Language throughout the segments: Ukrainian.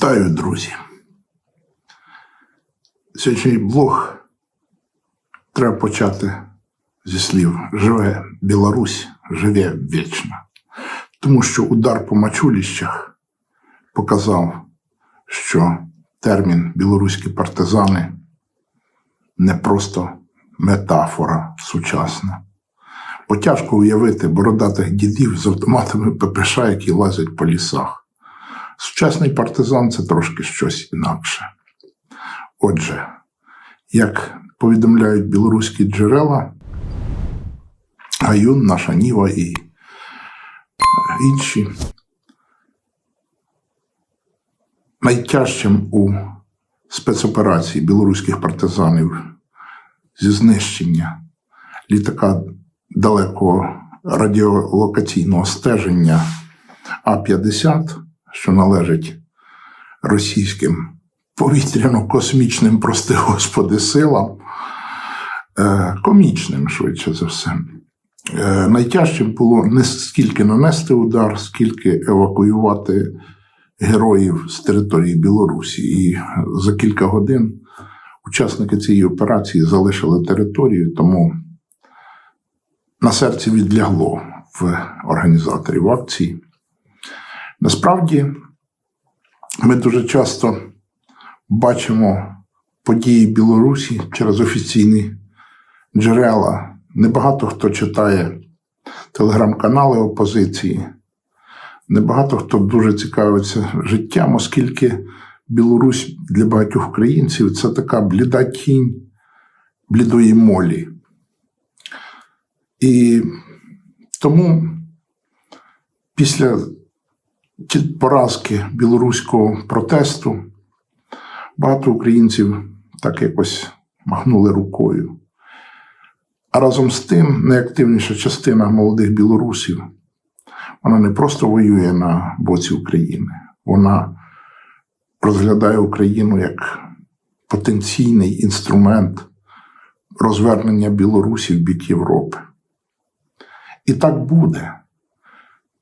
Вітаю, друзі. Сьогоднішній блог треба почати зі слів Живе Білорусь, живе вічно. Тому що удар по мачуліщах показав, що термін білоруські партизани не просто метафора сучасна. Бо тяжко уявити бородатих дідів з автоматами ППШ, які лазять по лісах. Сучасний партизан це трошки щось інакше. Отже, як повідомляють білоруські джерела, Гаюн, наша Ніва і інші, найтяжчим у спецоперації білоруських партизанів зі знищення літака далекого радіолокаційного стеження А-50 що належить російським повітряно-космічним, прости господи, силам, е, комічним, швидше за все. Е, Найтяжчим було не скільки нанести удар, скільки евакуювати героїв з території Білорусі. І за кілька годин учасники цієї операції залишили територію, тому на серці відлягло в організаторів акції. Насправді, ми дуже часто бачимо події Білорусі через офіційні джерела. Небагато хто читає телеграм-канали опозиції, небагато хто дуже цікавиться життям, оскільки Білорусь для багатьох українців це така бліда тінь блідої молі. І тому після поразки білоруського протесту багато українців так якось махнули рукою. А разом з тим найактивніша частина молодих білорусів вона не просто воює на боці України, вона розглядає Україну як потенційний інструмент розвернення Білорусі в бік Європи. І так буде.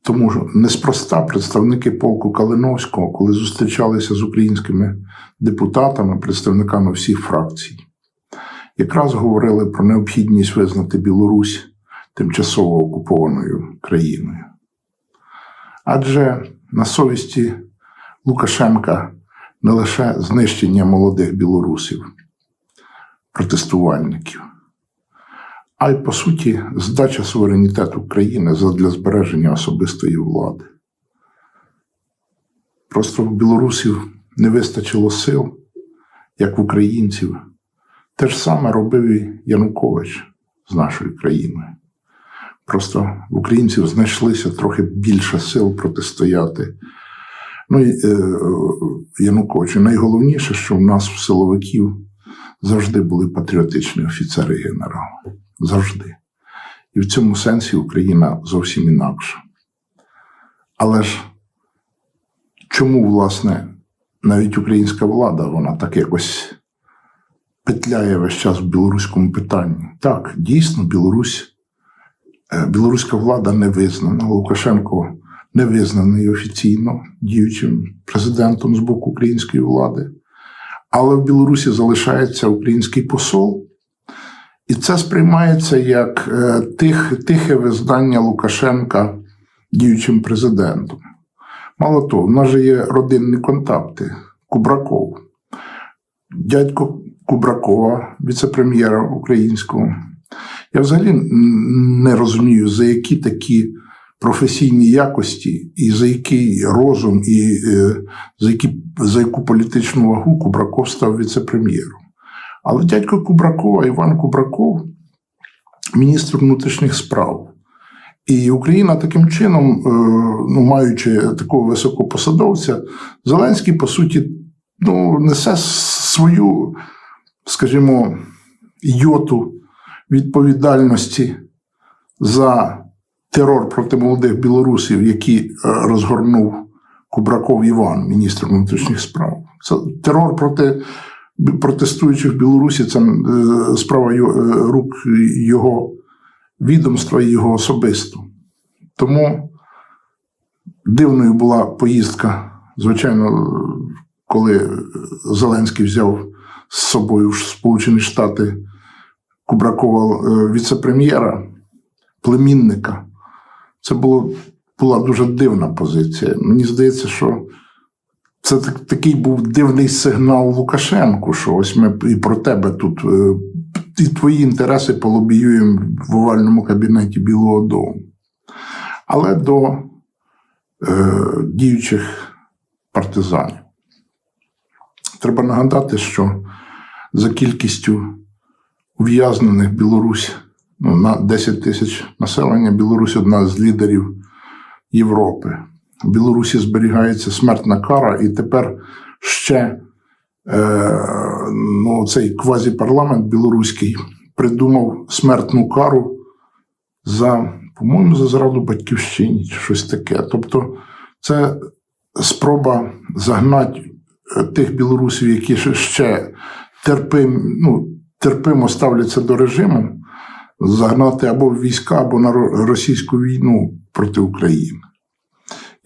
Тому що неспроста представники полку Калиновського, коли зустрічалися з українськими депутатами, представниками всіх фракцій, якраз говорили про необхідність визнати Білорусь тимчасово окупованою країною. Адже на совісті Лукашенка не лише знищення молодих білорусів, протестувальників а й по суті здача суверенітету країни для збереження особистої влади. Просто в білорусів не вистачило сил, як в українців. Те ж саме робив і Янукович з нашою країною. Просто в українців знайшлися трохи більше сил протистояти. Ну е, Януковичу. Найголовніше, що в нас в силовиків завжди були патріотичні офіцери генерали завжди. І в цьому сенсі Україна зовсім інакша. Але ж чому, власне, навіть українська влада, вона так якось петляє весь час в білоруському питанні? Так, дійсно, Білорусь, е, білоруська влада не визнана. Лукашенко не визнаний офіційно діючим президентом з боку української влади. Але в Білорусі залишається український посол, і це сприймається як е, тих, тихе визнання Лукашенка діючим президентом. Мало того, в нас же є родинні контакти Кубраков, дядько Кубракова, віце-прем'єра українського. Я взагалі не розумію, за які такі професійні якості, і за який розум, і е, за які, за яку політичну вагу Кубраков став віце-прем'єром. Але дядько Кубракова, Іван Кубраков, міністр внутрішніх справ. І Україна таким чином, е, ну, маючи такого високопосадовця, Зеленський, по суті, ну, несе свою, скажімо, йоту відповідальності за терор проти молодих білорусів, який е, розгорнув Кубраков Іван, міністр внутрішніх справ. Це терор проти протестуючих в Білорусі це е, справа е, рук його відомства і його особисто. Тому дивною була поїздка, звичайно, коли Зеленський взяв з собою в Сполучені Штати Кубракова е, віце-прем'єра, племінника, це було, була дуже дивна позиція. Мені здається, що це так- такий був дивний сигнал Лукашенку, що ось ми і про тебе тут, е, і твої інтереси полобіюємо в овальному кабінеті Білого Дому. Але до е, діючих партизанів. Треба нагадати, що за кількістю ув'язнених Білорусь ну, на 10 тисяч населення, Білорусь одна з лідерів Європи. В Білорусі зберігається смертна кара, і тепер ще е, ну, цей квазіпарламент білоруський придумав смертну кару за, по-моєму, за зраду батьківщині чи щось таке. Тобто, це спроба загнати е, тих білорусів, які ще- терпим, ну, терпимо ставляться до режиму, загнати або в війська, або на російську війну проти України.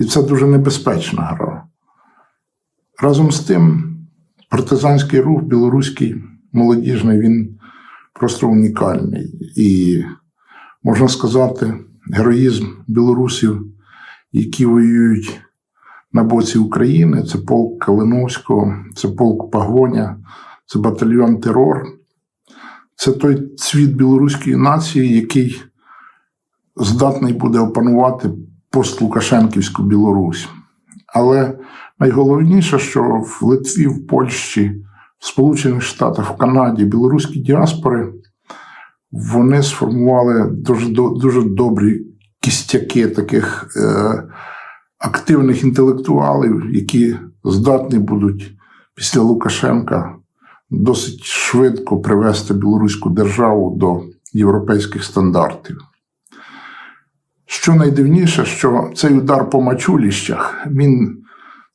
І це дуже небезпечна гра. Разом з тим, партизанський рух білоруський молодіжний, він просто унікальний. І можна сказати, героїзм білорусів, які воюють на боці України, це полк Калиновського, це полк Пагоня, це батальйон Терор. Це той цвіт білоруської нації, який здатний буде опанувати постлукашенківську Білорусь. Але найголовніше, що в Литві, в Польщі, в Сполучених Штатах, в Канаді білоруські діаспори вони сформували дуже, дуже добрі кістяки таких е, активних інтелектуалів, які здатні будуть після Лукашенка досить швидко привести білоруську державу до європейських стандартів. Що найдивніше, що цей удар по мачуліщах він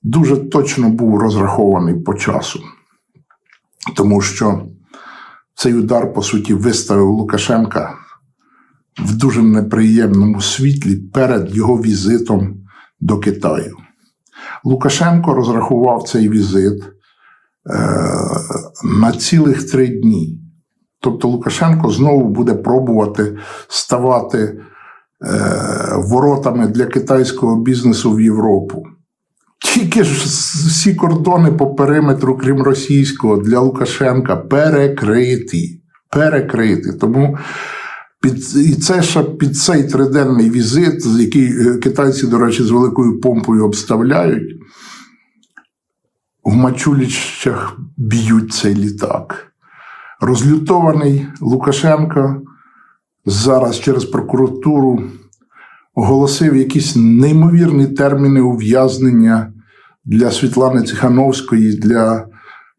дуже точно був розрахований по часу, тому що цей удар, по суті, виставив Лукашенка в дуже неприємному світлі перед його візитом до Китаю. Лукашенко розрахував цей візит е, на цілих три дні. Тобто Лукашенко знову буде пробувати ставати воротами для китайського бізнесу в Європу. Тільки ж всі кордони по периметру, крім російського, для Лукашенка перекриті. Перекриті. Тому під, і це ще під цей триденний візит, який е, китайці, до речі, з великою помпою обставляють, в Мачулічах б'ють цей літак. Розлютований Лукашенко зараз через прокуратуру оголосив якісь неймовірні терміни ув'язнення для Світлани Цихановської, для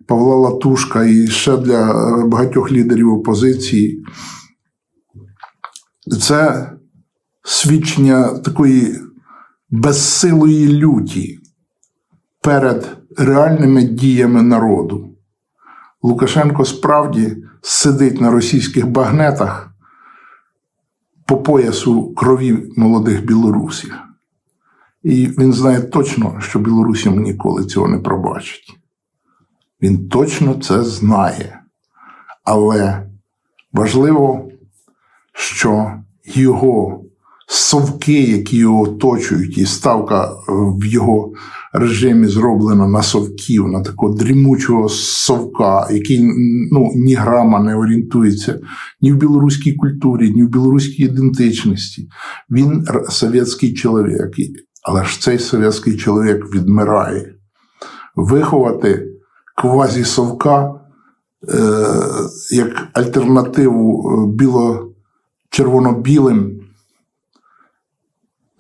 Павла Латушка і ще для багатьох лідерів опозиції. Це свідчення такої безсилої люті перед реальними діями народу. Лукашенко справді сидить на російських багнетах по поясу крові молодих білорусів. І він знає точно, що білорусі ніколи цього не пробачить. Він точно це знає. Але важливо, що його совки, які його оточують, і ставка в його режимі зроблена на совків, на такого дрімучого совка, який ну, ні грама не орієнтується ні в білоруській культурі, ні в білоруській ідентичності. Він совєтський чоловік, але ж цей совєтський чоловік відмирає. Виховати квазі-совка е, як альтернативу е, біло-червоно-білим.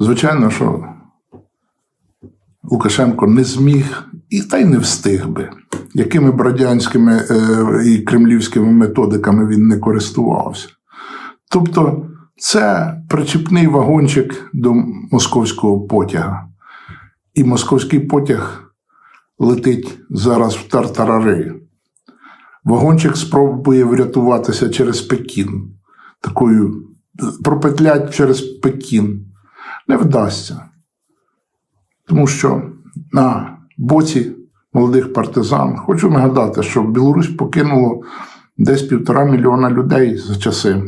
Звичайно, що Лукашенко не зміг і та й не встиг би, якими б радянськими е, і кремлівськими методиками він не користувався. Тобто, це причіпний вагончик до московського потяга. І московський потяг летить зараз в тартарари. Вагончик спробує врятуватися через Пекін. Такою пропетлять через Пекін. Не вдасться. Тому що на боці молодих партизан. Хочу нагадати, що Білорусь покинуло десь півтора мільйона людей за часи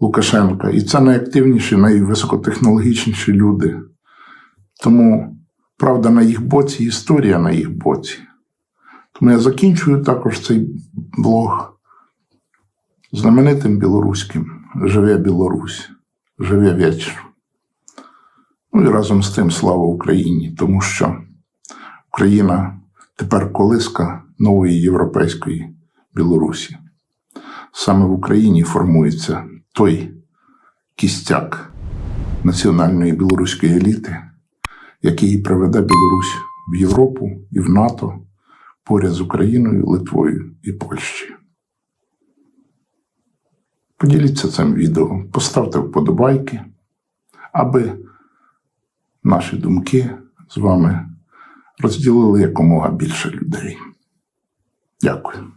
Лукашенка. І це найактивніші, найвисокотехнологічніші люди. Тому правда на їх боці, історія на їх боці. Тому я закінчую також цей блог знаменитим білоруським Живе Білорусь, живе вічно. Ну і разом з тим слава Україні, тому що Україна тепер колиска нової європейської Білорусі. Саме в Україні формується той кістяк національної білоруської еліти, який приведе Білорусь в Європу і в НАТО поряд з Україною, Литвою і Польщею. Поділіться цим відео, поставте вподобайки, аби наші думки з вами розділили якомога більше людей. Дякую.